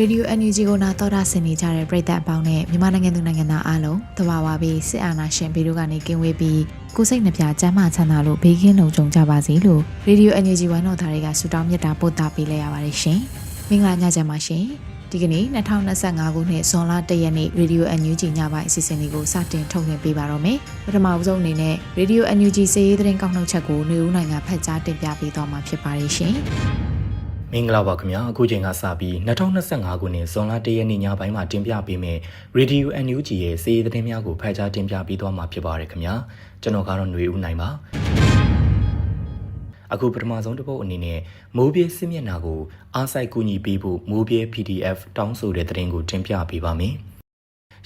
ရေဒီယို NUG ကိုနာတော်တာဆင်နေကြတဲ့ပရိသတ်အပေါင်းနဲ့မြန်မာနိုင်ငံသူနိုင်ငံသားအားလုံးတဘာဝပြီးစစ်အာဏာရှင်ပြည်တို့ကနေကင်းဝေးပြီးကိုယ်စိတ်နှပြချမ်းသာချမ်းသာလို့ဘေးကင်းလုံခြုံကြပါစေလို့ရေဒီယို NUG ဝန်တော်သားတွေကဆုတောင်းမြတ်တာပို့တာပေးလိုက်ရပါတယ်ရှင်။မင်္ဂလာညချမ်းပါရှင်။ ဒီကနေ့2025ခုနှစ်ဇွန်လ1ရက်နေ့ရေဒီယို NUG ညပိုင်းအစီအစဉ်လေးကိုစတင်ထုတ်လွှင့်ပေးပါတော့မယ်။ပထမအဆုံးအနေနဲ့ရေဒီယို NUG စီးရီးသတင်းကောက်နှုတ်ချက်ကိုနေဦးနိုင်ငံဖတ်ကြားတင်ပြပေးသွားမှာဖြစ်ပါတယ်ရှင်။မင်္ဂလာပါခင်ဗျာအခုချိန်ကစပြီး2025ခုနှစ်ဇွန်လ1ရက်နေ့ညပိုင်းမှာတင်ပြပေးမယ့် Radio NUG ရဲ့စီးရီးသတင်းများကိုဖတ်ကြားတင်ပြပေးသွားမှာဖြစ်ပါတယ်ခင်ဗျာကျွန်တော်ကတော့ຫນွေဦးနိုင်ပါ အခုပထမဆုံးတစ်ပုတ်အနေနဲ့မိုးပြေးစစ်မျက်နှာကိုအားစိုက်ကူညီပေးဖို့မိုးပြေး PDF တောင်းဆိုတဲ့သတင်းကိုတင်ပြပေးပါမယ်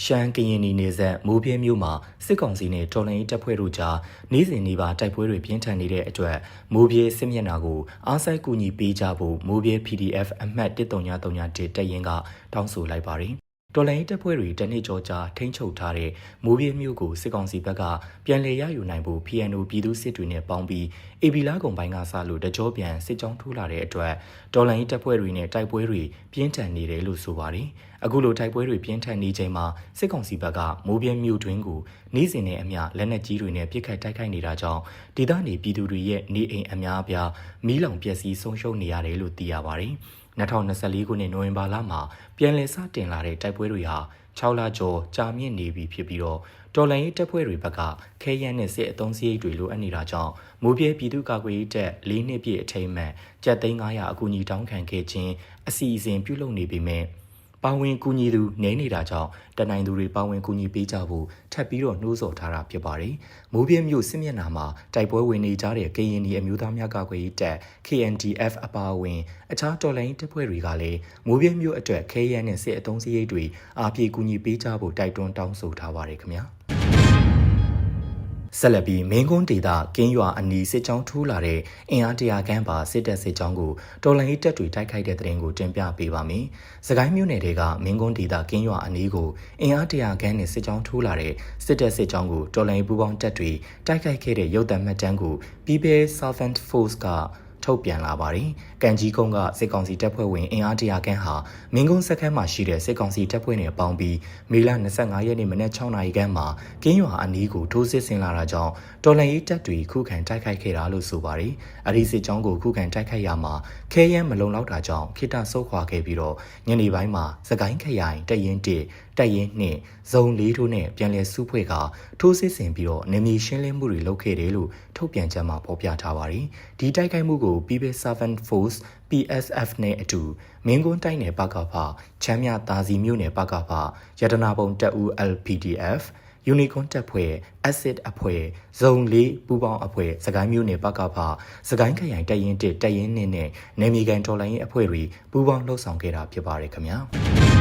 ရှမ်းကရင်နီနေဆက်မိုးပြဲမြို့မှာစစ်ကောင်စီနဲ့တော်လှန်ရေးတပ်ဖွဲ့တို့ကြားနေ့စဉ်နေ့ပါတိုက်ပွဲတွေပြင်းထန်နေတဲ့အတွက်မိုးပြဲစစ်မျက်နှာကိုအားစိုက်ကူညီပေးကြဖို့မိုးပြဲ PDF အမှတ်1331တက်ရင်ကတောင်းဆိုလိုက်ပါတယ်။ တော်လိုင်းတပ်ဖွဲ့တွေတနေ့ကျော်ကြာထိန်းချုပ်ထားတဲ့မိုးပြဲမြို့ကိုစစ်ကောင်စီဘက်ကပြန်လည်ရယူနိုင်ဖို့ PNO ပြည်သူစစ်တွေနဲ့ပေါင်းပြီးအေဘီလာကုံပိုင်းကစလို့တကြောပြန်စစ်ကြောင်းထိုးလာတဲ့အတွက်တော်လိုင်းတပ်ဖွဲ့တွေနဲ့တိုက်ပွဲတွေပြင်းထန်နေတယ်လို့ဆိုပါတယ်။အခုလိုတိုက်ပွဲတွေပြင်းထန်နေချိန်မှာစစ်ကောင်စီဘက်ကမိုးပြဲမြို့တွင်းကိုနေ့စဉ်နဲ့အမျှလက်နက်ကြီးတွေနဲ့ပစ်ခတ်တိုက်ခိုက်နေတာကြောင့်ဒေသနေပြည်သူတွေရဲ့နေအိမ်အများအပြားမီးလောင်ပျက်စီးဆုံးရှုံးနေရတယ်လို့သိရပါတယ်။ 2024ခုနှစ်နိုဝင်ဘာလမှာပြန်လည်စတင်လာတဲ့တိုက်ပွဲတွေဟာ6လကျော်ကြာမြင့်နေပြီဖြစ်ပြီးတော့တော်လိုင်းရေးတပ်ဖွဲ့တွေဘက်ကခဲယမ်းနဲ့စစ်အုံစည်းရိတ်တွေလိုအပ်နေတာကြောင့်မိုးပြဲပြည်သူ့ကာကွယ်ရေးတပ်၄နှစ်ပြည့်အထိမ်းအမှန်ကျပ်သိန်း900အကူအညီတောင်းခံခဲ့ခြင်းအစီအစဉ်ပြုလုပ်နေပေမဲ့ ပါဝင်ကူညီသူနေနေတာကြောင့်တနိုင်သူတွေပါဝင်ကူညီပေးကြဖို့ထပ်ပြီးတော့နှိုးဆော်ထားတာဖြစ်ပါတယ်။မိုးပြင်းမြို့စစ်မျက်နှာမှာတိုက်ပွဲဝင်နေကြတဲ့ကရင်ပြည်အမျိုးသားများကာကွယ်ရေးတပ် KNDF အပါအဝင်အခြားတော်လိုင်းတပ်ဖွဲ့တွေကလည်းမိုးပြင်းမြို့အတွက်ခဲယမ်းနဲ့စစ်အုံစည်းရိတ်တွေအားပြေကူညီပေးကြဖို့တိုက်တွန်းတောင်းဆိုထားပါတယ်ခင်ဗျာ။ ဆက်လက်ပြီးမင်းကွန်းဒေတာကင်းရွာအနီးစစ်ကြောင်းထိုးလာတဲ့အင်အားတရာခန်းပါစစ်တပ်စစ်ကြောင်းကိုတော်လှန်ရေးတပ်တွေတိုက်ခိုက်တဲ့တဲ့ရင်ကိုတင်ပြပေးပါမယ်။စကိုင်းမြို့နယ်တွေကမင်းကွန်းဒေတာကင်းရွာအနီးကိုအင်အားတရာခန်းနဲ့စစ်ကြောင်းထိုးလာတဲ့စစ်တပ်စစ်ကြောင်းကိုတော်လှန်ရေးပူးပေါင်းတပ်တွေတိုက်ခိုက်ခဲ့တဲ့ရုပ်သံမှတ်တမ်းကို People Servant Force က ထုတ်ပြန်လာပါတယ်။ကန်ကြီးကုန်းကစစ်ကောင်စီတပ်ဖွဲ့ဝင်အင်အားတရာခန့်ဟာမင်းကုန်းစခန်းမှာရှိတဲ့စစ်ကောင်စီတပ်ဖွဲ့နဲ့ပေါင်းပြီးမေလ25ရက်နေ့မနက်6နာရီခန့်မှာကင်းရွာအနီးကိုထိုးစစ်ဆင်လာတာကြောင့်တော်လှန်ရေးတပ်တွေခုခံတိုက်ခိုက်ခဲ့တာလို့ဆိုပါတယ်။အဲဒီစစ်ကြောင်းကိုခုခံတိုက်ခိုက်ရမှာခဲယမ်းမလုံလောက်တာကြောင့်ခိတဆုတ်ခွာခဲ့ပြီးတော့ညနေပိုင်းမှာစကိုင်းခရိုင်တရင်1တက်ရင်နှစ်ဇုံ၄ထိုးနဲ့ပြန်လည်စုဖွဲ့ကထိုးစစ်ဆင်ပြီးတော့နေမြေရှင်းလင်းမှုတွေလုပ်ခဲ့တယ်လို့ထုတ်ပြန်ကြမှာဖော်ပြထားပါတယ်။ဒီတိုက်ခိုက်မှုကို People Servant Force PSF နဲ့အတူမင်းကွန်းတိုင်းနယ်ပကဖချမ်းမြသာစီမြို့နယ်ပကဖရတနာပုံတပ်ဦး LPDF ယူနီကွန်တပ်ဖွဲ့ acid အဖွဲ့ဇုံ၄ပူပေါင်းအဖွဲ့စကိုင်းမြို့နယ်ပကဖစကိုင်းခရိုင်တရင်1တရင်2နဲ့နေမီကန်တော်လိုင်းရဲ့အဖွဲ့တွေပူပေါင်းလှုပ်ဆောင်ခဲ့တာဖြစ်ပါတယ်ခင်ဗျာ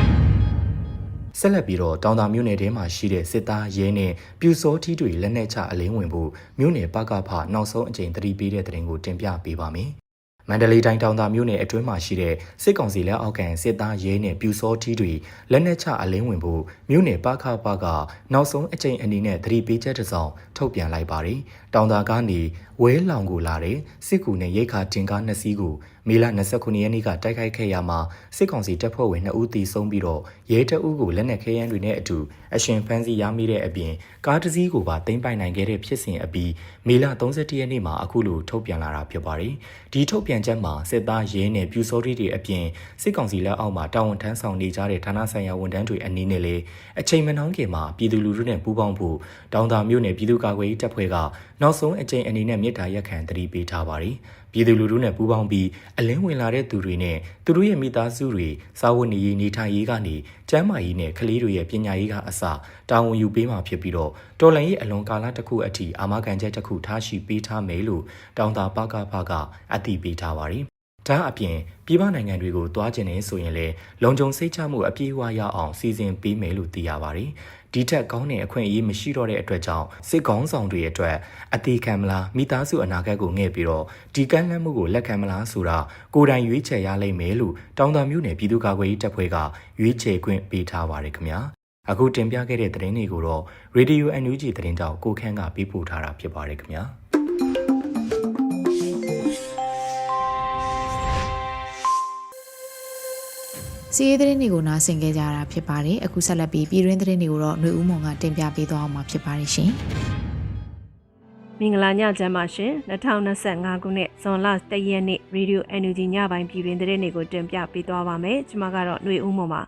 ဆက်လက်ပြီးတော့တောင်တာမြို့နယ်ထဲမှာရှိတဲ့စစ်သားရဲနဲ့ပြူစောထီးတွေလက်နက်ချအလင်းဝင်ဖို့မြို့နယ်ပကဖနောက်ဆုံးအကြိမ်သတိပေးတဲ့တဲ့တင်ကိုတင်ပြပေးပါမယ်။မန္တလေးတိုင်းတောင်သာမြို့နယ်အတွင်းမှာရှိတဲ့စစ်ကောင်စီလက်အောက်ခံစစ်သားရဲနဲ့ပြူစောထီးတွေလက်နက်ချအလင်းဝင်ဖို့မြို့နယ်ပခပကနောက်ဆုံးအကြိမ်အနေနဲ့သတိပေးချက်တစ်စောင်ထုတ်ပြန်လိုက်ပါတယ်။ တောင်သာကနေဝဲလောင်ကိုလာတဲ့စစ်ကူနဲ့ရိတ်ခါတင်ကားနှစ်စီးကိုမေလ29ရက်နေ့ကတိုက်ခိုက်ခဲ့ရမှာစစ်ကောင်စီတပ်ဖွဲ့ဝင်2ဦးသေဆုံးပြီးတော့ရဲတပ်ဦးကိုလက်နက်ခဲယမ်းတွေနဲ့အတူအရှင်ဖမ်းဆီးရမိတဲ့အပြင်ကားတစ်စီးကိုပါသိမ်းပိုက်နိုင်ခဲ့တဲ့ဖြစ်စဉ်အပြီးမေလ31ရက်နေ့မှာအခုလိုထုတ်ပြန်လာတာဖြစ်ပါတယ်။ဒီထုတ်ပြန်ချက်မှာစစ်သားရဲနဲ့ပြူစောတိတွေအပြင်စစ်ကောင်စီလက်အောက်မှာတာဝန်ထမ်းဆောင်နေကြတဲ့ဌာနဆိုင်ရာဝန်ထမ်းတွေအနေနဲ့လည်းအချိန်မနှောင်းခင်မှာပြည်သူလူထုနဲ့ပူးပေါင်းဖို့တောင်တာမြို့နယ်ပြည်သူ့ကာကွယ်ရေးတပ်ဖွဲ့က နောက်ဆုံးအကြိမ်အနေနဲ့မြစ်တာရက်ခံတတိပေးထားပါတယ်။ပြည်သူလူထုနဲ့ပူးပေါင်းပြီးအလင်းဝင်လာတဲ့သူတွေနဲ့သူတို့ရဲ့မိသားစုတွေစာဝတ်နေရေးနေထိုင်ရေးကနေကျန်းမာရေးနဲ့ကလေးတွေရဲ့ပညာရေးကအစတာဝန်ယူပေးမှာဖြစ်ပြီးတော့တော်လန်ရေးအလွန်ကာလတစ်ခုအထိအာမခံချက်တစ်ခုထားရှိပေးထားမယ်လို့တောင်တာပကဖကအသိပေးထားပါတယ် ဒါအပြင်ပြည်ပနိုင်ငံတွေကိုသွားကျင်နေဆိုရင်လည်းလုံခြုံစိတ်ချမှုအပြည့်အဝရအောင်စီစဉ်ပေးမယ်လို့သိရပါတယ်။ဒီထက်ကောင်းတဲ့အခွင့်အရေးမရှိတော့တဲ့အတွက်ကြောင့်စစ်ကောင်းဆောင်တွေအတွက်အသေးခံမလားမိသားစုအနာဂတ်ကိုငဲ့ပြီးတော့ဒီကမ်းလှမ်းမှုကိုလက်ခံမလားဆိုတာကိုယ်တိုင်ရွေးချယ်ရလိမ့်မယ်လို့တောင်တမျိုးနယ်ပြည်သူ့ကာကွယ်ရေးတပ်ဖွဲ့ကရွေးချယ်ခွင့်ပေးထားပါတယ်ခင်ဗျာ။အခုတင်ပြခဲ့တဲ့သတင်းတွေကိုတော့ Radio NUG သတင်းတောက်ကိုခန့်ကပေးပို့ထားတာဖြစ်ပါတယ်ခင်ဗျာ။ စီးရေးသတင်းတွေကိုနားဆင်ကြကြတာဖြစ်ပါတယ်အခုဆက်လက်ပြီးပြည်တွင်းသတင်းတွေကိုတော့ຫນွေဦးမွန်ကတင်ပြပေးသွားအောင်မှာဖြစ်ပါတယ်ရှင် မင်္ဂလာညချမ်းပါရှင်2025ခုနှစ်ဇွန်လ1ရက်နေ့ရေဒီယို NUG ညပိုင်းပြည်တွင်သတင်းတွေကိုတင်ပြပေးသွားပါမယ်ကျွန်မကတော့ຫນွေဦးမွန်ပါ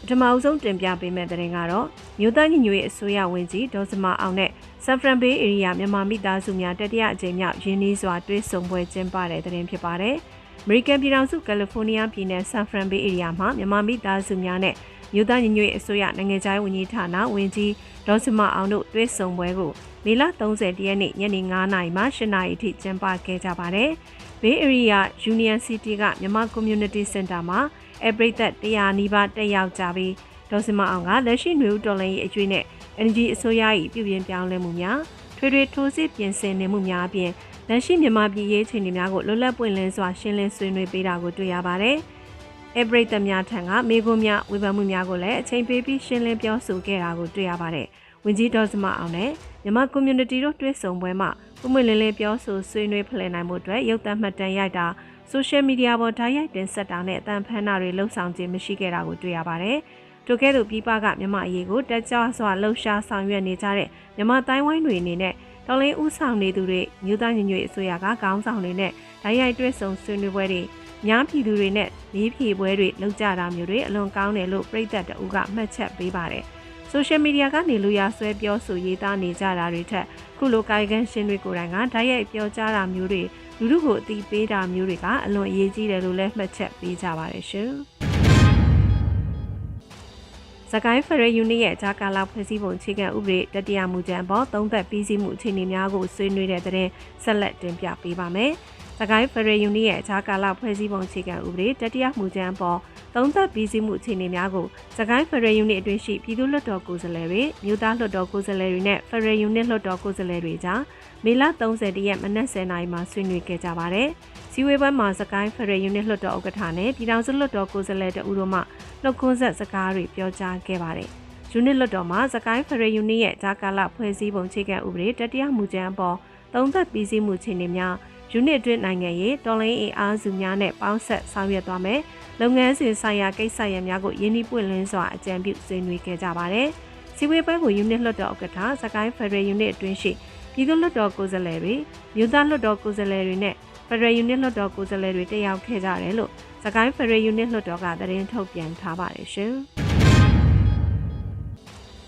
ပထမအဆုံးတင်ပြပေးမယ့်သတင်းကတော့မြို့သားညီညွတ်ရေးအစိုးရဝန်ကြီးဒေါ်စမအောင်နဲ့ဆန်ဖရန်ဘေးဧရိယာမြန်မာမိသားစုများတတိယအကြိမ်မြောက်ရင်းနှီးစွာတွဲဆုံပွဲကျင်းပတဲ့သတင်းဖြစ်ပါတယ်။အ မေရိကန်ပြည်ထောင်စုကယ်လီဖိုးနီးယားပြည်နယ်ဆန်ဖရန်ဘေးဧရိယာမှာမြန်မာမိသားစုများနဲ့မြို့သားညီညွတ်ရေးအစိုးရနိုင်ငံခြားရေးဝန်ကြီးဌာနဝန်ကြီးဒေါ်စမအောင်တို့တွဲဆုံပွဲကိုမေလ30ရက်နေ့ညနေ9:00နာရီမှ10:00နာရီထိကျင်းပခဲ့ကြပါတယ်။ Bay Area Union City ကမြန်မာ Community Center မှာအပရိသတ်100နီးပါးတက်ရောက်ကြပြီးဒေါ်စမအောင်ကလက်ရှိຫນွေဦးတော်လှန်ရေးအကျွေးနဲ့ NG အစိုးရ၏ပြည်ပြင်းပြောင်းလဲမှုများထွေထွေထိုးစစ်ပြင်ဆင်နေမှုများအပြင် လက်ရှိမြန်မာပြည်ရေးအခြေအနေများကိုလွတ်လပ်ပွင့်လင်းစွာရှင်းလင်းဆွေးနွေးပေးတာကိုတွေ့ရပါတယ်။အပရိသတ်များထံကမိခွန်းများဝေဖန်မှုများကိုလည်းအချိန်ပေးပြီးရှင်းလင်းပြောဆိုခဲ့တာကိုတွေ့ရပါတယ်။ဝင်ကြီးဒေါ်စမအောင်နဲ့မြန်မာ community တို့တွေ့ဆုံပွဲမှာပုံမှန်လင်းလင်းပြောဆိုဆွေးနွေးဖလှယ်နိုင်မှုအတွက်ရုပ်သံမှတ်တမ်းရိုက်တာ social media ပေါ်ဓာတ်ရိုက်တင်ဆက်တာနဲ့အတန်ဖန်တာတွေလှုပ်ဆောင်ခြင်းမရှိခဲ့တာကိုတွေ့ရပါတယ်။တို့ကဲ့သို့ပြည်ပကမြန်မာအရေးကိုတက်ကြွစွာလှုပ်ရှားဆောင်ရွက်နေကြတဲ့မြန်မာတိုင်းဝိုင်းတွေအနေနဲ့ တော်လင်းဥဆောင်နေသူတွေမြို့သားညီညွတ်ရေးအစိုးရကခေါင်းဆောင်တွေနဲ့ဓာတ်ရိုက်တွဲဆုံဆွေးနွေးပွဲတွေများပြည်သူတွေနဲ့လေးဖြေပွဲတွေလုပ်ကြတာမျိုးတွေအလွန်ကောင်းတယ်လို့ပြည်သက်တအူးကမှတ်ချက်ပေးပါတယ်။ social media ကနေလူရဆွဲပြောဆိုရေးသားနေကြတာတွေထက်ခုလိုကာယကံရှင်တွေကိုယ်တိုင်ကဓာတ်ရိုက်ပြောကြားတာမျိုးတွေလူလူကိုအသိပေးတာမျိုးတွေကအလွန်အရေးကြီးတယ်လို့လည်းမှတ်ချက်ပေးကြပါတယ်ရှင်။ စကိုင်းဖရယ်ယူနစ်ရဲ့ဂျာကာလာဖွဲ့စည်းပုံအခြေခံဥပဒေတတိယမူကြမ်းပေါ်သုံးသက်ပြီးစီးမှုအခြေအနေများကိုဆွေးနွေးတဲ့တဲ့ဆက်လက်တင်ပြပေးပါမယ်။စကို င်းဖရယ်ယူနစ်ရဲ့ဂျာကာလာဖွဲ့စည်းပုံအခြေခံဥပဒေတတိယမူကြမ်းပေါ်သုံးသက်ပြီးစီးမှုအခြေအနေများကိုစကိုင်းဖရယ်ယူနစ်အတွင်းရှိပြည်သူ့လွှတ်တော်ကိုယ်စားလှယ်တွေမြို့သားလွှတ်တော်ကိုယ်စားလှယ်တွေနဲ့ဖရယ်ယူနစ်လွှတ်တော်ကိုယ်စားလှယ်တွေကြားမေလ30ရက်မနက်10:00နာရီမှာဆွေးနွေးခဲ့ကြပါတယ်။စီဝေးပွဲမှာစကိုင်းဖရယ်ယူနစ်လွှတ်တော်ဥက္ကဋ္ဌနဲ့ပြည်ထောင်စုလွှတ်တော်ကိုယ်စားလှယ်တဦးတို့မှလှုပ်ခွန်းဆက်စကားတွေပြောကြားခဲ့ပါတယ်။ယူနစ်လွှတ်တော်မှာစကိုင်းဖရယ်ယူနစ်ရဲ့ဂျာကာလဖွဲ့စည်းပုံအခြေခံဥပဒေတတိယမူကြမ်းအပေါ်သုံးသက်ပြီးစီးမှုခြေနေများ ယူနစ်အတွင်းနိုင်ငံရေးတော်လိုင်းအင်အားစုများနဲ့ပေါင်းဆက်ဆောင်ရွက်သွားမယ်။လုပ်ငန်းစဉ်ဆိုင်ရာကိစ္စရပ်များကိုယင်းနှိပွင့်လင်းစွာအကြံပြုဆွေးနွေးခဲ့ကြပါတယ်။စီဝေးပွဲကိုယူနစ်လွှတ်တော်ဥက္ကဋ္ဌစကိုင်းဖရယ်ယူနစ်အတွင်းရှိပြည်သူ့လွှတ်တော်ကိုယ်စားလှယ်တွေမြို့သားလွှတ်တော်ကိုယ်စားလှယ်တွေနဲ့ဖရယ်ယူနစ်လွှတ်တော်ကိုယ်စားလှယ်တွေတက်ရောက်ခဲ့ကြတယ်လို့စကိုင်းဖရယ်ယူနစ်လွှတ်တော်ကသတင်းထုတ်ပြန်ထားပါတယ်ရှင်။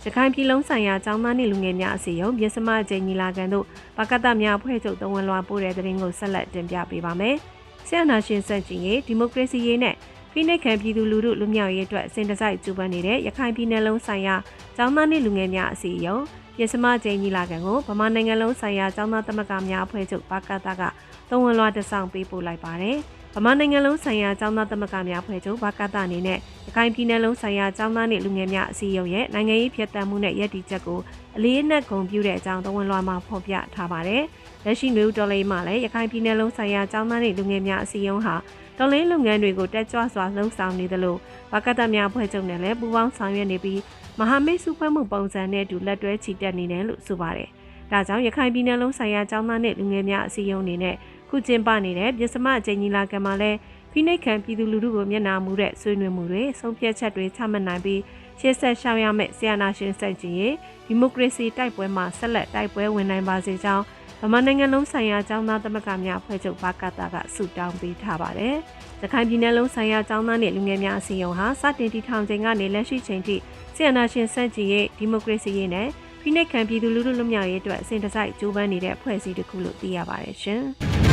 စကိုင်းပြည်လုံးဆိုင်ရာကျောင်းသားနှင့်လူငယ်များအစီအရုံးပြည်စမကျင်းညီလာခံတို့ပကတများအဖွဲ့ချုပ်တဝန်လွှာပို့တဲ့သတင်းကိုဆက်လက်တင်ပြပေးပါမယ်။ဆရာနာရှင်စက်ကြီးရဲ့ဒီမိုကရေစီရေးနဲ့ဖိနှိပ်ခံပြည်သူလူထုလူမျိုးရေးအတွက်အစဉ်တစိုက်ကြိုးပမ်းနေတဲ့ရခိုင်ပြည်နယ်လုံးဆိုင်ရာကျောင်းသားနှင့်လူငယ်များအစီအရုံးပြည်စမကျင်းညီလာခံကိုဗမာနိုင်ငံလုံးဆိုင်ရာကျောင်းသားသမဂ္ဂများအဖွဲ့ချုပ်ပကတကတဝန်လွှာတစောင်းပေးပို့လိုက်ပါတယ်။ ဗမာနိုင်ငံလုံးဆိုင်ရာကျောင်းသားသမဂ္ဂများဖွဲ့ချုပ်ဗကတအနေနဲ့ရခိုင်ပြည်နယ်လုံးဆိုင်ရာကျောင်းသားနှင့်လူငယ်များအစည်းအရုံးရဲ့နိုင်ငံရေးဖြတ်တန်းမှုနဲ့ရည်တည်ချက်ကိုအလေးအနက်ဂုဏ်ပြုတဲ့အကြောင်းသဝင်လွှာမှာဖော်ပြထားပါတယ်။လက်ရှိနေဦးတော်လေးမှလည်းရခိုင်ပြည်နယ်လုံးဆိုင်ရာကျောင်းသားနှင့်လူငယ်များအစည်းအရုံးဟာတော်လေးလုပ်ငန်းတွေကိုတက်ကြွစွာလှုံ့ဆော်နေသလိုဗကတများဖွဲ့ချုပ်နဲ့လည်းပူးပေါင်းဆောင်ရွက်နေပြီးမဟာမိတ်စုဖွဲ့မှုပုံစံနဲ့အတူလက်တွဲချီတက်နေတယ်လို့ဆိုပါတယ်။ဒါကြောင့်ရခိုင်ပြည်နယ်လုံးဆိုင်ရာကျောင်းသားနှင့်လူငယ်များအစည်းအရုံးအနေနဲ့ ခုကျင်းပနေတဲ့ပြစ္စမအကြိမ်ကြီးလာကံမှာလဲဖိနှိတ်ခံပြည်သူလူထုကိုမျက်နှာမူတဲ့ဆွေးနွေးမှုတွေဆုံးဖြတ်ချက်တွေချမှတ်နိုင်ပြီးရှေ့ဆက်ရှောင်ရမယ့်ဆီယနာရှင်စက်ကြီးရဲ့ဒီမိုကရေစီတိုက်ပွဲမှာဆက်လက်တိုက်ပွဲဝင်နိုင်ပါစေကြောင်းဗမာနိုင်ငံလုံးဆိုင်ရာចောင်းသားသမဂ္ဂများဖွဲ့ချုပ်ဘာကတာကဆုတောင်းပေးထားပါတယ်။ရခိုင်ပြည်နယ်လုံးဆိုင်ရာចောင်းသားနဲ့လူငယ်များအစည်းအရုံးဟာစတင်တည်ထောင်ချိန်ကနေလက်ရှိချိန်ထိဆီယနာရှင်စက်ကြီးရဲ့ဒီမိုကရေစီရေးနဲ့ဖိနှိတ်ခံပြည်သူလူထုလွတ်မြောက်ရေးအတွက်အစဉ်တစိုက်ကြိုးပမ်းနေတဲ့ဖွဲ့စည်းတစ်ခုလို့သိရပါတယ်ရှင်။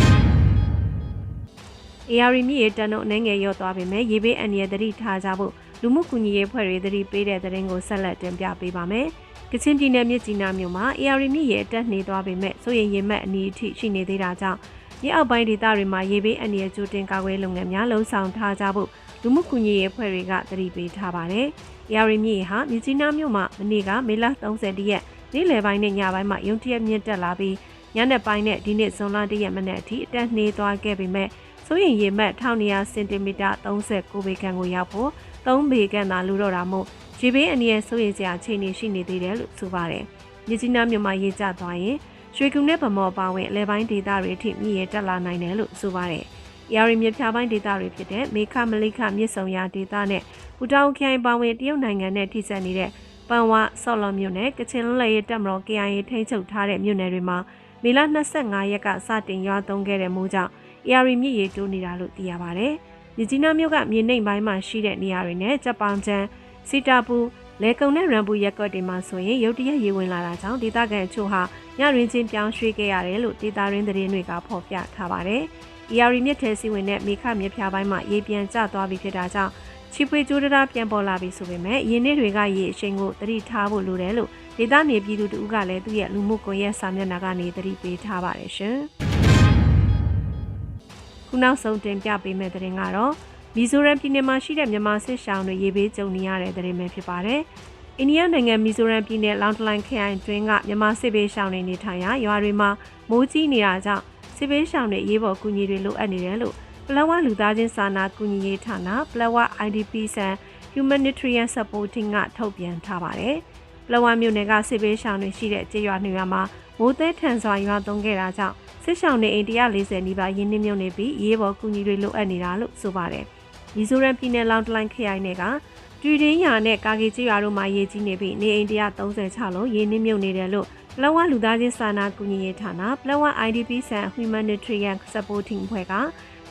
AR မြစ်ရေတန်တို့အနေငယ်ရော့သွားပေမဲ့ရေဘေးအန္တရာယ်သတိထားကြဖို့လူမှုကူညီရေးဖွဲ့တွေသတိပေးတဲ့သတင်းကိုဆက်လက်တင်ပြပေးပါမယ်။ကချင်ပြည်နယ်မြစ်ကြီးနားမြို့မှာ AR မြစ်ရေတက်နေသွားပေမဲ့စိုးရင်ရေမဲ့အနီးအထိရှိနေသေးတာကြောင့်မြေအောက်ပိုင်းဒေသတွေမှာရေဘေးအန္တရာယ်ကြိုတင်ကာကွယ်လုပ်ငန်းများလှုံ့ဆော်ထားကြဖို့လူမှုကူညီရေးဖွဲ့တွေကသတိပေးထားပါတယ်။ AR မြစ်ရေဟာမြစ်ကြီးနားမြို့မှာမနေ့ကမေလ30ရက်နေ့လယ်ပိုင်းနဲ့ညပိုင်းမှာရုံတရက်မြင့်တက်လာပြီးညနေပိုင်းနဲ့ဒီနေ့ဇွန်လ1ရက်မနေ့အထိအတက်နှေးသွားခဲ့ပေမဲ့ ဆိုရင်ရေမှတ်1200စင်တီမီတာ39ပေခန့်ကိုရောက်ဖို့3ပေခန့်သာလိုတော့တာမို့ရေဘေးအနည်းဆိုရင်စရာအခြေအနေရှိနေသေးတယ်လို့ဆိုပါတယ်။မြစ်ကြီးနားမြို့မှာရေကျသွားရင်ရွှေကူနဲ့ဗမော်ပါဝင်အလဲပိုင်းဒေသတွေအထိမြည်ရတက်လာနိုင်တယ်လို့ဆိုပါတယ်။ရာရီမြစ်ဖြာပိုင်းဒေသတွေဖြစ်တဲ့မေခမလိခမြစ်ဆုံရာဒေသနဲ့ပူတောင်ခိုင်ပါဝင်တရုတ်နိုင်ငံနဲ့ထိစပ်နေတဲ့ပန်ဝါဆော်လော်မြို့နယ်ကချင်လွတ်လပ်ရေးတပ်မတော် KIA ထိန်းချုပ်ထားတဲ့မြို့နယ်တွေမှာမေလ25ရက်ကစတင်ရွာသွန်းခဲ့တဲ့မိုးကြောင့် AR မြစ်ရေတိုးနေတာလို့သိရပါဗျ။မြကြီးနားမြို့ကမြေနိမ့်ပိုင်းမှာရှိတဲ့နေရာတွေနဲ့ဂျပန်ချန်စီတာပူလဲကုံနဲ့ရန်ပူရက်ကွက်တွေမှာဆိုရင်ရုတ်တရက်ရေဝင်လာတာကြောင့်ဒေသခံအချို့ဟာညရင်းချင်းပြောင်းရွှေ့ခဲ့ရတယ်လို့ဒေသရင်းသတင်းတွေကဖော်ပြထားပါတယ်။ AR မြစ်ထဲစီဝင်တဲ့မိခမြစ်ဖြာပိုင်းမှာရေပြန်ကျသွားပြီဖြစ်တာကြောင့်ချီပွေကျိုးတရားပြန်ပေါ်လာပြီဆိုပေမဲ့ရင်းနှီးတွေကရေအရှိန်ကိုသတိထားဖို့လိုတယ်လို့ဒေသနေပြည်သူတို့ကလည်းသူ့ရဲ့လူမှုကွန်ရက်စာမျက်နှာကနေသတိပေးထားပါတယ်ရှင်။ ခုနောက်ဆုံးတင်ပြပေးမယ့်သတင်းကတော့မီဇိုရမ်ပြည်နယ်မှာရှိတဲ့မြန်မာစစ်ရှောင်းတွေရေဘေးကြုံနေရတဲ့သတင်းပဲဖြစ်ပါတယ်။အိန္ဒိယနိုင်ငံမီဇိုရမ်ပြည်နယ်လောင်တလိုင်ခရိုင်တွင်းကမြန်မာစစ်ဘေးရှောင်းတွေနေထိုင်ရာရွာတွေမှာမိုးကြီးနေတာကြောင့်စစ်ဘေးရှောင်းတွေရေးပေါ်ကူညီတွေလိုအပ်နေတယ်လို့ပလဝလူသားချင်းစာနာကူညီရေးဌာနပလဝ IDP ဆန် Humanitarian Supporting ကထုတ်ပြန်ထားပါတယ်။ပလဝမြို့နယ်ကစစ်ဘေးရှောင်းတွေရှိတဲ့ကြေးရွာနေရာမှာမိုးသည်ထန်စွာရွာသွန်းခဲ့တာကြောင့် စစ်ဆောင်နေအိမ်140နီးပါးရင်းနှီးမြုပ်နေပြီးရေးပေါ်ကူညီတွေလိုအပ်နေတာလို့ဆိုပါတယ်။မီဇိုရမ်ပြည်နယ်လောင်တလိုင်ခရိုင်နယ်ကတွီရင်းယာနဲ့ကာဂီချီရွာတို့မှာရေကြီးနေပြီးနေအိမ်136လုံးရင်းနှီးမြုပ်နေတယ်လို့ပလဝလူသားချင်းစာနာကူညီရေးဌာနပလဝ IDP ဆန် Humanitarian Supporting ဖွဲ့က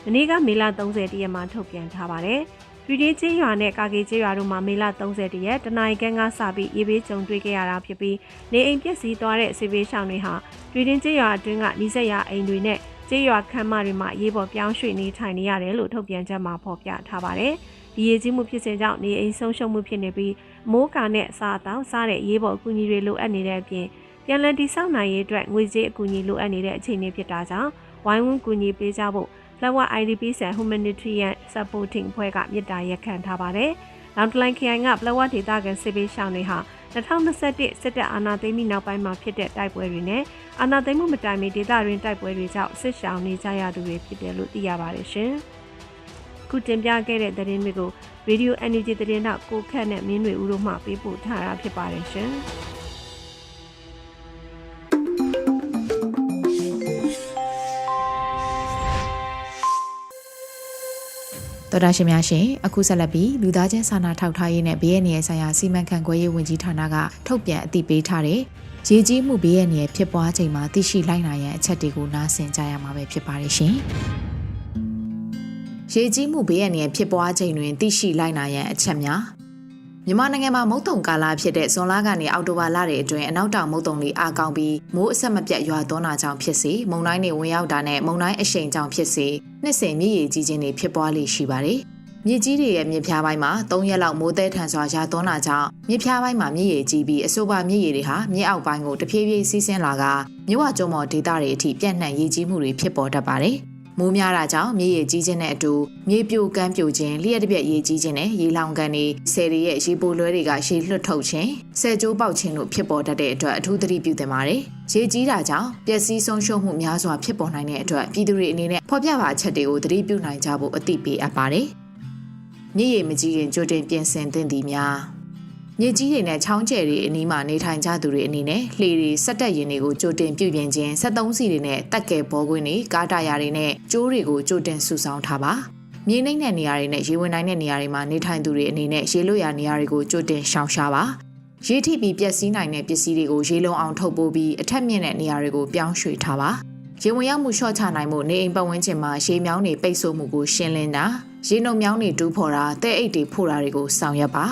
မနေ့ကမေလ30ရက်မှာထုတ်ပြန်ထားပါတယ်။ ပြည်တီချင်းရွာနဲ့ကာကေချင်းရွာတို့မှာမေလ30ရက်တနင်္ဂနွေကန်းကစပြီးရေဘေးကြုံတွေ့ခဲ့ရတာဖြစ်ပြီးနေအိမ်ပျက်စီးသွားတဲ့ဆေးဘေးရှောင်တွေဟာပြည်တီချင်းရွာအတွင်းကနီးစပ်ရာအိမ်တွေနဲ့ကျေးရွာခမ်းမတွေမှာရေးပေါ်ပြောင်းရွှေ့နေထိုင်နေရတယ်လို့ထုတ်ပြန်ချက်မှာဖော်ပြထားပါတယ်။ဒီရေးကြီးမှုဖြစ်စဉ်ကြောင့်နေအိမ်ဆုံးရှုံးမှုဖြစ်နေပြီးမိုးကာနဲ့အစာအသောက်စားတဲ့ရေးပေါ်အကူအညီတွေလိုအပ်နေတဲ့အပြင်ပြန်လည်တည်ဆောက်နိုင်ရေးအတွက်ငွေကြေးအကူအညီလိုအပ်နေတဲ့အခြေအနေဖြစ်တာကြောင့်ဝိုင်းဝန်းကူညီပေးကြဖို့ လက်ဝ IDP ဆန် Humanitarian Supporting ဖွဲ့ကမြစ်တာရက်ခံထားပါတယ်။လောင်တလိုင်ခရိုင်ကပလဝဒေသခံစစ်ပေးရှောင်းတွေဟာ2021စစ်တပ်အာဏာသိမ်းပြီးနောက်ပိုင်းမှာဖြစ်တဲ့တိုက်ပွဲတွေနဲ့အာဏာသိမ်းမှုမတိုင်မီဒေသတွင်းတိုက်ပွဲတွေကြောင့်စစ်ရှောင်နေကြရသူတွေဖြစ်တယ်လို့သိရပါတယ်ရှင်။ခုတင်ပြခဲ့တဲ့သတင်းတွေကို Radio Energy သတင်းတော့ကိုခန့်နဲ့မင်းတွေဦးတို့မှပေးပို့ထားတာဖြစ်ပါတယ်ရှင်။ တော်တာရှင်များရှင်အခုဆက်လက်ပြီးလူသားချင်းစာနာထောက်ထားရေးနဲ့ဘေးရန်ရဲ့ဆိုင်ရာစီမံခန့်ခွဲရေးဝန်ကြီးဌာနကထုတ်ပြန်အသိပေးထားတဲ့ရေကြီးမှုဘေးရန်ရဲ့ဖြစ်ပွားချိန်မှာသိရှိလိုက်နိုင်ရန်အချက်တွေကိုနားဆင်ကြရမှာပဲဖြစ်ပါတယ်ရှင်။ရေကြီးမှုဘေးရန်ရဲ့ဖြစ်ပွားချိန်တွင်သိရှိလိုက်နိုင်ရန်အချက်များ မြန်မာနိုင်ငံမှာမုတ်တုံကာလဖြစ်တဲ့ဇွန်လကနေအောက်တိုဘာလတွေအတွင်းအနောက်တောင်မုတ်တုံတွေအားကောင်းပြီးမိုးအဆက်မပြတ်ရွာသွန်းတာကြောင့်ဖြစ်စေမုန်တိုင်းတွေဝင်ရောက်တာနဲ့မုန်တိုင်းအရှိန်ကြောင့်ဖြစ်စေနှစ်စဉ်မြစ်ရည်ကြီးခြင်းတွေဖြစ်ပွားလေရှိပါတယ်။မြစ်ကြီးတွေရဲ့မြစ်ဖျားပိုင်းမှာ၃ရက်လောက်မိုးသည်ထန်စွာရွာသွန်းတာကြောင့်မြစ်ဖျားပိုင်းမှာမြစ်ရည်ကြီးပြီးအဆိုပါမြစ်ရည်တွေဟာမြစ်အောက်ပိုင်းကိုတဖြည်းဖြည်းစီးဆင်းလာကမြဝကျုံမော်ဒေသတွေအထိပြန့်နှံ့ရည်ကြီးမှုတွေဖြစ်ပေါ်တတ်ပါတယ်။ မိုးများတာကြောင့်မြေရည်ကြီးခြင်းနဲ့အတူမြေပြိုကမ်းပြိုခြင်းလျှက်တစ်ပြက်ရေကြီးခြင်းနဲ့ရေလောင်ကန်တွေဆယ်တွေရဲ့ရေပိုလွှဲတွေကရေလွတ်ထုတ်ခြင်းဆယ်ကျိုးပေါက်ခြင်းတို့ဖြစ်ပေါ်တတ်တဲ့အတွက်အထူးသတိပြုသင့်ပါတယ်။ရေကြီးတာကြောင့်ပျက်စီးဆုံးရှုံးမှုများစွာဖြစ်ပေါ်နိုင်တဲ့အတွက်ပြည်သူတွေအနေနဲ့ဖော်ပြပါအချက်တွေကိုသတိပြုနိုင်ကြဖို့အသိပေးအပ်ပါတယ်။မြေရည်မကြီးခင်ကြိုတင်ပြင်ဆင်သင့်သည်များ မြေကြီးတွေနဲ့ချောင်းကျယ်တွေအနီးမှာနေထိုင်ကြသူတွေအနေနဲ့လှေတွေစက်တက်ရင်တွေကိုကြိုတင်ပြုပြင်ခြင်း73စီတွေနဲ့တက်ကဲဘောကွင်းတွေကားတာယာတွေနဲ့ကျိုးတွေကိုကြိုတင်စုဆောင်းထားပါမြေနှိမ့်တဲ့နေရာတွေနဲ့ရေဝင်နိုင်တဲ့နေရာတွေမှာနေထိုင်သူတွေအနေနဲ့ရေလွတ်ရာနေရာတွေကိုကြိုတင်ရှောင်ရှားပါရေထိပ်ပြီးပျက်စီးနိုင်တဲ့ပစ္စည်းတွေကိုရေလုံးအောင်ထုတ်ပိုးပြီးအထက်မြင့်တဲ့နေရာတွေကိုပြောင်းရွှေ့ထားပါရေဝင်ရောက်မှုလျှော့ချနိုင်မှုနေအိမ်ပတ်ဝန်းကျင်မှာရေမြောင်းတွေပိတ်ဆို့မှုကိုရှင်းလင်းတာရေနှုတ်မြောင်းတွေတူးဖော်တာတဲ့အိတ်တွေဖို့တာတွေကိုဆောင်ရွက်ပါ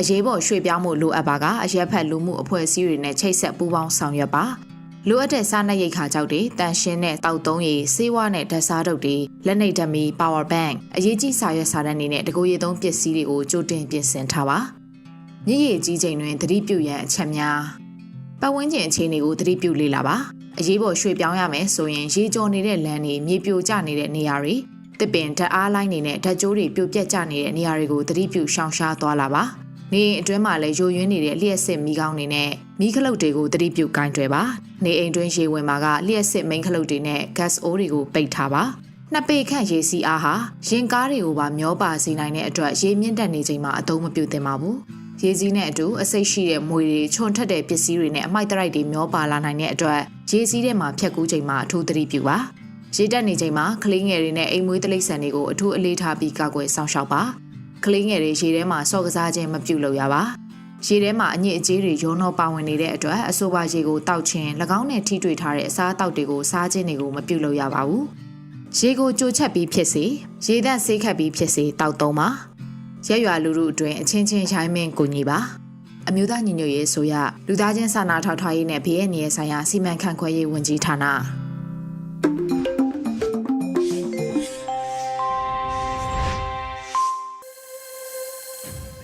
အရေးပေါ်ရွှေ့ပြောင်းမှုလိုအပ်ပါကအရက်ဖက်လူမှုအဖွဲ့အစည်းတွေနဲ့ချိတ်ဆက်ပူးပေါင်းဆောင်ရွက်ပါလိုအပ်တဲ့စားနပ်ရိက္ခာကြောက်တွေတန်ရှင်းတဲ့တောက်သုံးရည်ဆေးဝါးနဲ့ဓာတ်စားတုပ်တွေလက်နေဓမီ power bank အရေးကြီးစာရွက်စာတမ်းတွေနဲ့တကူရည်သုံးပစ္စည်းတွေကိုကြိုတင်ပြင်ဆင်ထားပါမြည်ရည်ကြီးချိန်တွင်သတိပြုရန်အချက်များပတ်ဝန်းကျင်အခြေအနေကိုသတိပြုလေ့လာပါအရေးပေါ်ရွှေ့ပြောင်းရမယ်ဆိုရင်ရေကျော်နေတဲ့လမ်းတွေမြေပြိုကျနေတဲ့နေရာတွေတစ်ပင်ဓာတ်အားလိုင်းတွေနဲ့ဓာတ်ကြိုးတွေပြိုပြက်ကျနေတဲ့နေရာတွေကိုသတိပြုရှောင်ရှားသွားလာပါ နေအိမ်အတွင်းမှာလည်းယိုယွင်းနေတဲ့လျှက်စစ်မီးကောင်းတွေနဲ့မီးခလုတ်တွေကိုသတိပြုကင်တွယ်ပါနေအိမ်တွင်းရေဝင်မှာကလျှက်စစ်မိန်းခလုတ်တွေနဲ့ gas အိုးတွေကိုပိတ်ထားပါနှစ်ပေခန့်ရေစီအားဟာရင်ကားတွေကိုပါမျောပါစေနိုင်တဲ့အတွက်ရေမြင့်တက်နေချိန်မှာအသုံးမပြုသင့်ပါဘူးရေကြီးနဲ့အတူအစိတ်ရှိတဲ့မွေတွေချွန်ထက်တဲ့ပစ္စည်းတွေနဲ့အမိုက်တရိုက်တွေမျောပါလာနိုင်တဲ့အတွက်ရေစီးထဲမှာဖြတ်ကူးချိန်မှာအထူးသတိပြုပါရေတက်နေချိန်မှာကလေးငယ်တွေနဲ့အိမ်မွေးတိရစ္ဆာန်တွေကိုအထူးအလေးထားပြီးကာကွယ်ဆောင်ရှောက်ပါ ကလေးငယ်တွေရေထဲမှာစော့ကစားခြင်းမပြုလုပ်ရပါရေထဲမှာအညစ်အကြေးတွေရောနှောပါဝင်နေတဲ့အတွက်အဆိုပါရေကိုတောက်ခြင်း၎င်းနဲ့ထိတွေ့ထားတဲ့အစားအသောက်တွေကိုစားခြင်းတွေကိုမပြုလုပ်ရပါဘူးရေကိုကြိုချက်ပြီးဖြစ်စေရေသန့်ဆေးခတ်ပြီးဖြစ်စေတောက်သုံးပါရက်ရွာလူလူအတွင်းအချင်းချင်းရိုင်းမင်းကိုညီပါအမျိုးသားညီညွတ်ရေးဆိုရလူသားချင်းစာနာထောက်ထားရေးနဲ့ဘေးရန်ရေးဆိုင်ရာစီမံခန့်ခွဲရေးဝန်ကြီးဌာန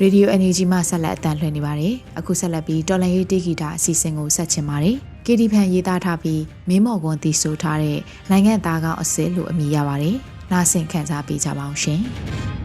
ရေဒီယို NUG မှဆက်လက်အသံလွှင့်နေပါတယ်။အခုဆက်လက်ပြီးတော်လန်ရေးတေဂီတာအစီအစဉ်ကိုဆက်ချင်ပါတယ်။ KD ဖန်ရေးသားထားပြီးမင်းမော်ကွန်တီဆိုထားတဲ့နိုင်ငံသားကောင်းအစစ်လို့အမည်ရပါတယ်။နားဆင်ခံစားပေးကြပါအောင်ရှင်။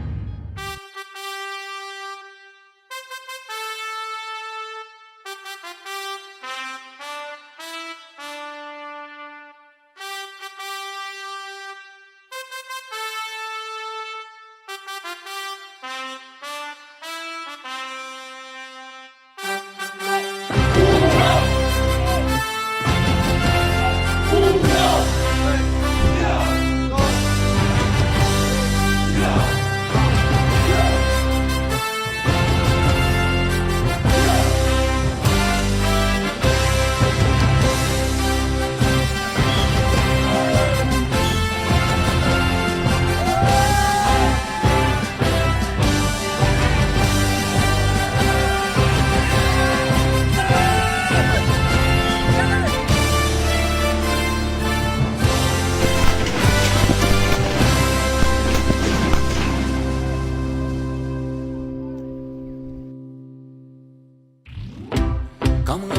ကော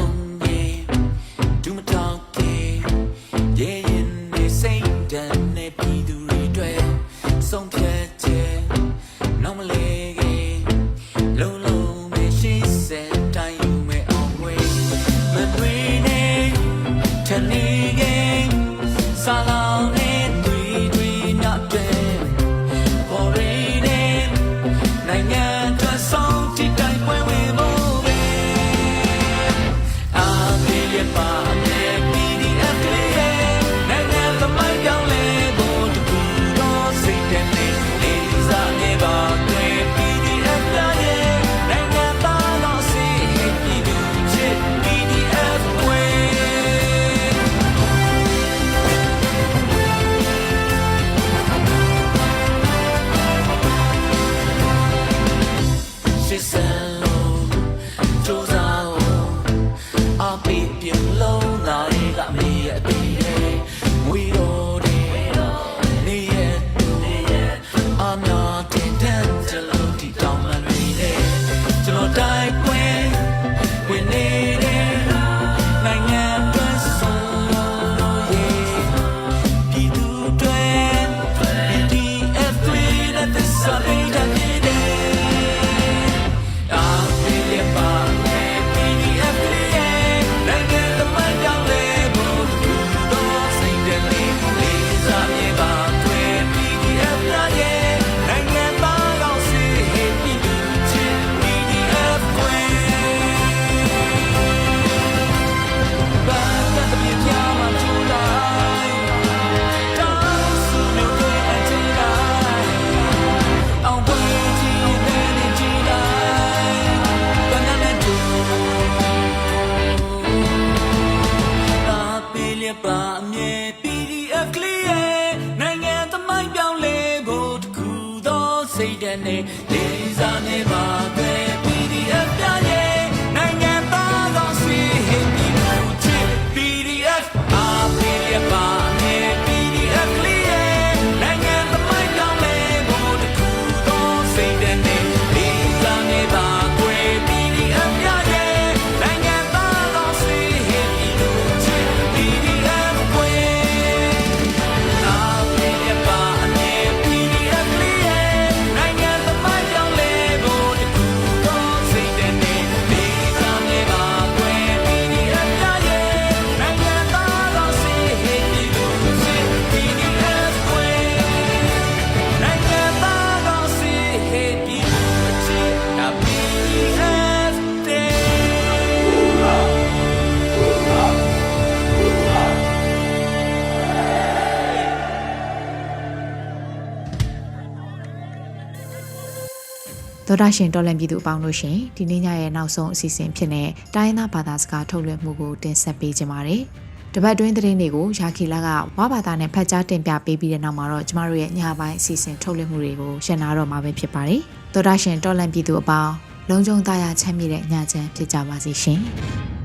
သောတာရှင်တော်လန်ပြည်သူအပေါင်းလို့ရှင်ဒီနေ့ညရဲ့နောက်ဆုံးအစီအစဉ်ဖြစ်တဲ့တိုင်းရင်းသားဘာသာစကားထုတ်လွှင့်မှုကိုတင်ဆက်ပေးကြပါမယ်။တပတ်တွင်းသတင်းတွေကိုရာခီလာကဝါဘာသာနဲ့ဖတ်ကြားတင်ပြပေးပြီးတဲ့နောက်မှာတော့ကျမတို့ရဲ့ညပိုင်းအစီအစဉ်ထုတ်လွှင့်မှုတွေကိုရှင်းနာတော့မှာပဲဖြစ်ပါတယ်။သောတာရှင်တော်လန်ပြည်သူအပေါင်းလုံးကျုံသားရချမ်းမြေတဲ့ညချမ်းဖြစ်ကြပါစေရှင်။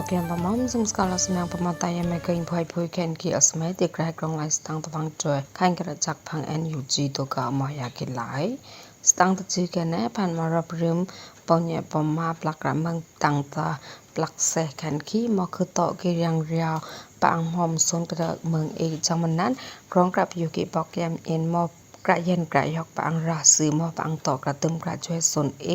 ปกยามประมาณสมสกาลสนางประมาตายไม่เคยพอยพอยแคนกีอสมัยติกรายกรองไลสตังตะวังจวยขันกระจักพังแอนยูจีตัวกะมอยากิหลายสตังตะจีกันแนปันมารับริมปอนเนปมาปลักระมังตังตาปลักเสกันขี้มอคือตอกิยังเรียวปังหอมซุนกระเมืองเอกจังมันนั้นร้องกลับอยู่กีบอกยามเอ็นมอ กระยันกระยอกปังราซื้อมอปางต่อกระตึมกระช่วยสนเอ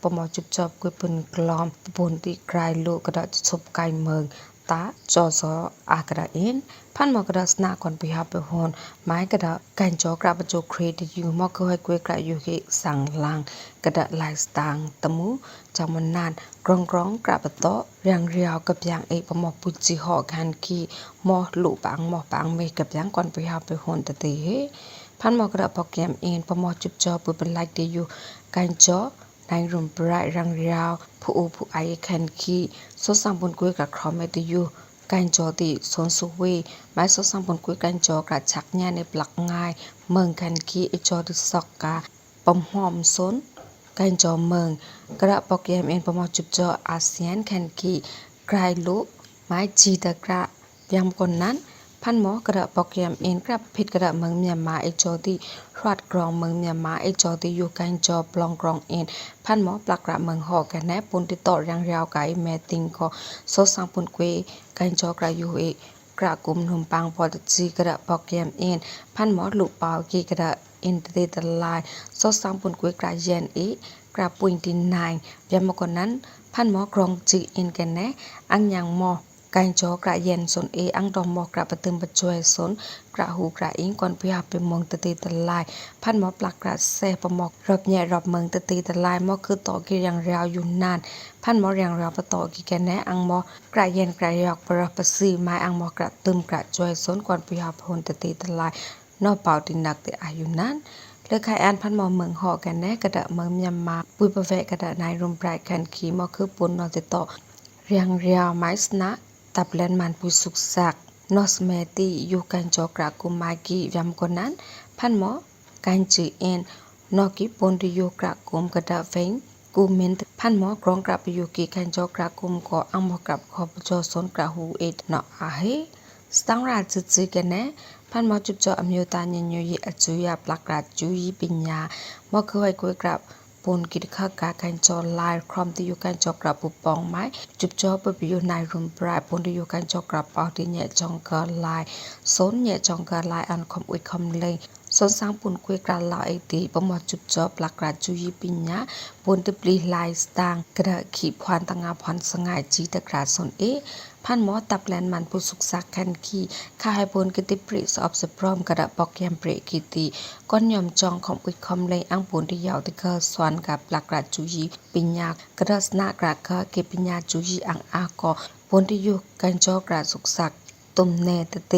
ปมอจุบจอบกุยปืนกลอมปุนที่กลายลูกกระดาษชบไกเมืองตาจอซออากระเอ็นพันมอกระดาษนาก่อนไปหาไปฮอนไม้กระดาษกันจอกระประจุเครดิตอยู่มอก็ให้กุยกระอยู่ที่สั่งลางกระดาษลายสตางตะมูจำมันนานกรองกรองกระปะโตเรียงเรียวกับอย่างเอปมอปุจิหอกันกีมอหลุปังมอปังเมกับอย่างก่อนไปหาไปฮอนตะเตเฮ พันมอกระปอกแกมเอ็นปมอจุบจอปุเป็นไลค์เดียูกันจอในรุมปรายรังราวผู้อูผู้ไอแคนคีสดสังบนกุยกับครอมเมตยูกันจอติสนสุเวไม้สดสังบนกุยกันจอกระชักแง่ในปลักง่ายเมืองกันคีไอจอติสอกกาปมหอมสนกันจอเมืองกระปอกแกมเอ็นปมอจุบจออาเซียนแคนคีไกรลุไม้จีตะกระยำคนนั้น พันหมอกระปอกยมเอ็นกรับผิดกระเมืองเมียนมาไอจอตีรวดกรองเมืองเมียนมาไอจอตีอยู่กันจอปลองกรองเอ็นพันหมอปลักกระเมืองหอกันแนปุนติดต่อยังราวไกแม่ติงก็โซสังปุนเกวกันจอกระอยู่เอกระกุมหนุมปังพอตจีกระปอกยมเอ็นพันหมอลุเปากีกระอินเตเตลายโซสังปุนเกวกระเย็นเอกระปุ่นตินายยามกนั้นพันหมอกรองจีอินกันแนอังยังหมอ กันจอกระเย็นสนเออังดอมมอกระปะตึมปะจวยสนกระหูกระอิงก่อนพยาไปมองตะตีตะลาย พันหมอปลักกระแซปะมอกรอบแย่รอบเมืองตะตีตะลายมอคือต่อกิยังราวอยู่นาน พันหมอเรียงราวปะต่อกิแกแนอังมอกระเย็นกระยอกปะปะซีไม้อังมอกระตึมกระจวยสนก่อนพยาพนตะตีตะลายนอเป่าตินักแต่อายุนั้นเลือกใครอ่านพันหมอเมืองหอกันแน่กระดะเมืองยนมาปุยประเวกระดะนายรุมปลายกันขีมอคือปุนนอติโตอเรียงเรียวไม้สนะ taplan manpu suksak nosmeti yukan chokra kumagi yamkonan phanmo kanchi en noki pondu yokra kum kada vein kumin phanmo krongkrap yuki kan chokra kum ko amokrap khop joson kra hu et no ahe stangra chichi kene พันมอจุบจออมโยตาญญโยยิอจุยาปลักราจุยปัญญามอคือไว้กวยกรับ ปนกิดข้ากากันจอลายครอมที่อยู่กันจอกระปุปองไม้จุบจอปปิอยู่ในรุมปลายปนที่อยู่กันจอกระเปาที่เนี่ยจองกะลายสนเนี่ยจองกะลายอันคอมอุยคอมเลย สนสร้างปุนกุยกระลาไอตีปมอจุบจอปลักราจุยปิญญาปนตปลีลายสตางกระขีพวันตังอาพรสงายจีตกราสนเอพันหมอตับแลนมันผู้สุกสักคันคีข้าให้บนกิติปริสอบสพรอมกระปอกแยมเปรกิติก้อนยอมจองของอุคอมเลยอังปุนที่ยาวที่เคอสวนกับหลักกระจุยีปิญญากระสนากระเคอเกปิญญาจุยีอังอากอปนที่อยู่กันจอกระสุกสักตุมเนตเต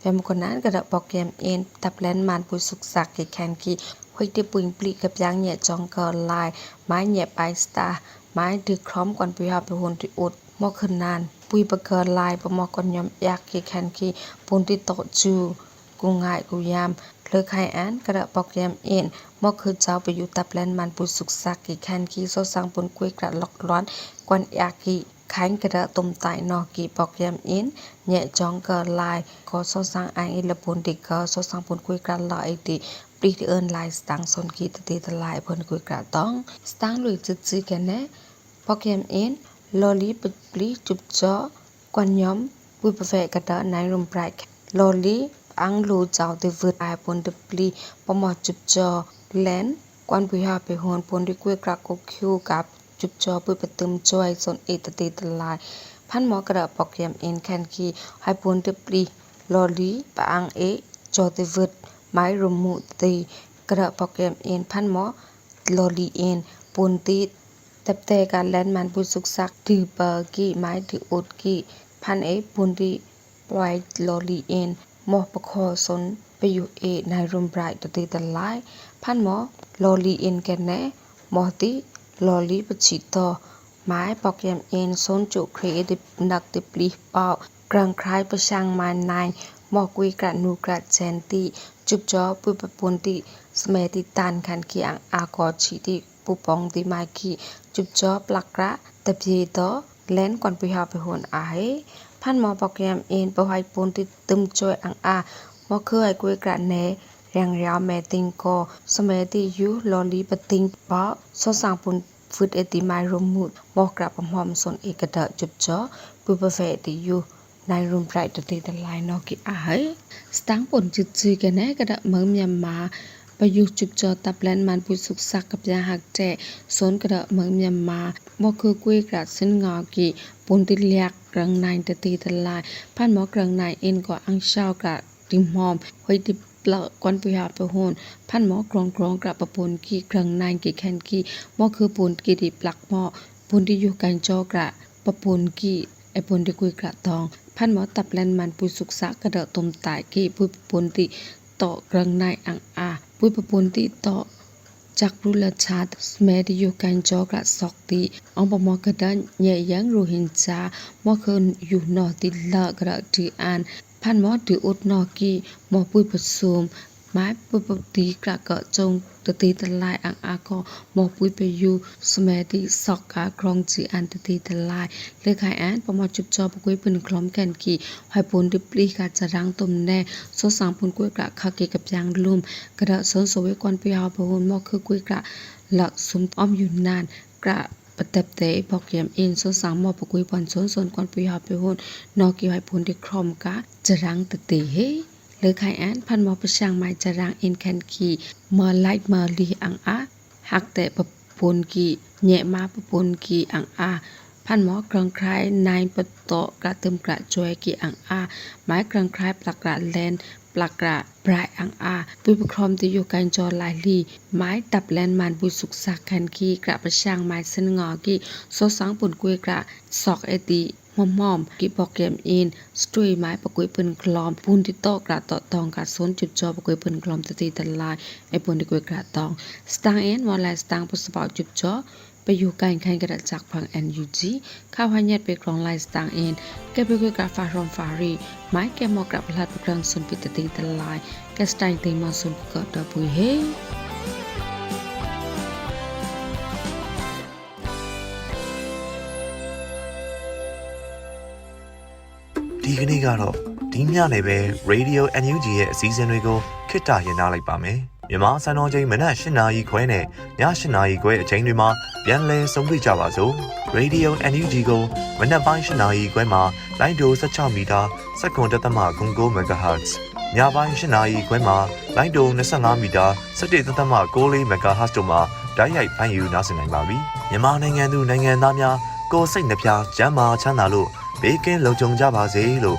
แฟมคนนั้นกระปอกยมเอ็นตับแลนมันผู้สุกสักเกแคนคีหุยที่ปุยปลีกับยางเนี่ยจองกอลาย ไม้เนี่ยไปสตาร์ไม้ดือคร้อมก่อนไปหาไปหนที่อุดมอคืนนาน ปุยปะเกอลายปะมอกอนยอมยากกีแคนกีปุนติโตจูกูง่ายกูยามเลือกไขอันกระปอกยามเอ็นมอคือเจ้าไปอยู่ตับแลนมันปุสุกซักกีแคนกีโซสังปุนกุยกระลอกร้อนกวนยากี กีခိုင်းကရတုံတိုင်နော်ကီပေါကယမ်အင်းညက်ဂျောင်းကလိုက်ကောဆောဆန်အိုင်လပွန်ဒီကဆောဆန်ပွန်ကွေကလာအိတီပရီအန်လိုက်စတန်ဆွန်ကီတတေတလိုက်ပွန်ကွေကတောင်းစတန်လူချစ်စီကနဲပေါကယမ်အင်းလော်လီပပလီချပ်ချောကွန်ယမ်ဝိပဖဲကတနိုင်ရုံပရိုက်လော်လီအန်လူချောက်တေဗတ်အိုင်ပွန်တပလီပမချပ်ချောလန်ကွန်ပူဟာပေဟွန်ပွန်ဒီကွေကကိုကျူကပ် จุบจอปุยปตึมจอยสนเอตเตตลาย พันหมอกระปอกยมเอ็นแคนคีไฮปุนเตปรีลอลีปะอังเอจอเตวิดไม้รมุตีกระปอกยมเอ็นพันหมอลอลีเอ็นปุนตีตับแต่การแลนมันปุสุกซักถือเปอร์กีไม้ถืออุดกีพันเอปุนตีปล่อยลอลีเอ็นหมอประคอสนไปอยู่เอนายรุมไบรตเตตลาย พันหมอลอลีเอ็นแกนแน่หมอตี loli pachito mai pokyam en son chu creative nak te pli pau krang krai pasang man nai mo kui kra nu kra chen ti chup jo pu pa pun ti sme ti tan khan ki ang a ko chi ti pu pong ti mai ki chup jo plak ra ta phi to len kon pu ha pe hon a he phan mo pokyam en po hai pun ti tum choi ang a mo khoi kui kra ne yangra me ting ko sme ti yu lo li pa ting pa so sang pun phut e ti mai rum mu mo kra pa mom son e ka da chup cho pu pa fe ti yu nai rum prai to ti da lai no ki a hai stang pon chu chi ka ne ka da mang myam ma ประยุกต์จุบจอตับแลนมันปุสุกสักกับยาหักแจสนกระเมืองเมียนมาบ่คือกุ้ยกระสินงอกีปุนติเลียกกลางในตะตีตะลายพันหมอกลางในเอ็นก็อังเชากระติมหอมหอยติ ละกวนปุยาไปโหนพันหมอกรองกรองกระปะปุนกีกรังนายกีแคนกีหมอคือปุนกีดิปลักหมอปุนที่อยู่กันจอกระปะปุนกีไอปุนที่กุยกระตอง พันหมอตับแลนมันปุยสุกษะกระเดตมตายกีปุยปุนติต่อกรังนายอังอาปุยปะปุนติต่อจักรุลชาติแม้ที่อยู่กันจอกระสอกตีองปมอกระดันเยยังรูหินจามอคืนอยู่นอติละกระดีอาน พันมอตืออดนอกีมอปุยผสมไม้ปุยปตีกระกะจงตะตีตะลายอังอาก็มอปุยไปอยู่สมัยที่สอกกากรองจีอันตะตีตะลายเลขายอันปมอจุบจอปกุยเป็นคลอมแกนกีหอยปนดิปลีกาจะรังตุ่มแน่โซสังปนกุยกระคาเกกับยางลุมกระสนสวยกวนไปหาปหุนมอคือกุยกระหลักสมอ้อมอยู่นานกระ ปตับเตะบอกยามอินโซสังมอปกุยปอนโซนโซนกวนไปหาไปหุนนอกีหอยปนดิครอมกะจะรังตตีเฮหรือไขอันพันหมอประชังไม้จะรางอินแคนคีมอไลท์มอลีอังอาหักแต่ปะปนกีแหะมาปะปนกีอังอาพันหมอกรังคลายนายปะโตกระเติมกระจอยกีอังอาไม้กรังคลายปลักกระแลน ปลักระบรายอังอาปุยปครอมที่อยู่กันจอลายลีไม้ตับแลนมันบุยสุกสักแคนคีกระประชังไม้เส้นงอกีโซสังปนกุยกระซอกเอตีมอมมอมกิบอกเกมอินสตรีไม้ปะกุยปืนกลอมปูนที่โตกระตอตองกะสนจุดจอปะกุยปืนกลอมตะตีตะลายไอปูนที่กุยกระตองสตางเอ็นวอลไลสตางปุสปอจุดจอ ไปอยู่กันคันกระจากพัง NUG ข้าวหันยัดไปกรองไลสตางเอ็นแกไปกุยกระฟารอมฟารีไม้แกมอกระพลัดปะกรังสนปิตะตีตะลายแกสไตน์ตีมาสนปะกอดดปุยเฮ ဒီကနေ့ကတော့ဒီညနေပဲ Radio NUG ရဲ့အစည်းအဝေးတွေကိုခਿੱတရနာလိုက်ပါမယ် မြန်မာစံတော်ချိန်မနက်၈နာရီခွဲနဲ့ည၈နာရီခွဲအချိန်တွေမှာပြန်လည်ဆုံးဖြတ်ကြပါစို့ Radio NUG ကိုမနက်ပိုင်း၈နာရီခွဲမှာလိုင်းဒို16မီတာ7.3 MHz ညပိုင်း၈နာရီခွဲမှာလိုင်းဒို25မီတာ17.6 MHz တို့မှာဓာတ်ရိုက်ဖမ်းယူနားဆင်နိုင်ပါပြီမြန်မာနိုင်ငံသူနိုင်ငံသားများကိုယ်စိတ်နှပြကျန်းမာချမ်းသာလို့ဘေးကင်းလုံခြုံကြပါစေလို့